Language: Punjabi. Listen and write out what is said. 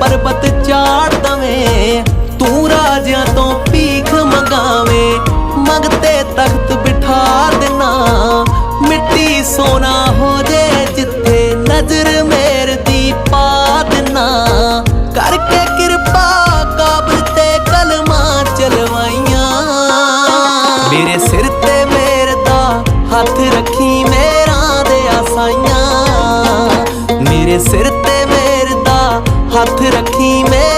ਪਰਬਤ ਚਾੜ ਦਵੇਂ। ਤੂੰ ਰਾਜਿਆਂ ਤੋਂ ਭੀਖ ਮੰਗਾਵੇਂ। ਮੰਗਤੇ ਤਖਤ ਬਿਠਾ ਦੇਣਾ। ਮਿੱਟੀ ਸੋਨਾ ਹੋ ਜੇ ਜਿੱਥੇ ਨਜ਼ਰ ਮੇਰ ਦੀ ਪਾ ਦੇਣਾ। ਕਰਕੇ ਕਿਰਪਾ ਕਾਬਲ ਤੇ ਕਲਮਾਂ ਚਲਵਾਈਆਂ। ਮੇਰੇ ਸਿਰ ਤੇ ਮੇਰ ਦਾ ਹੱਥ ਰੱਖੀ ਮੇਰਾ ਦੇ ਆਸਾਈਆਂ। ਮੇਰੇ ਸਿਰ ਤੇ ਹੱਥ ਰੱਖੀ ਮੈਂ।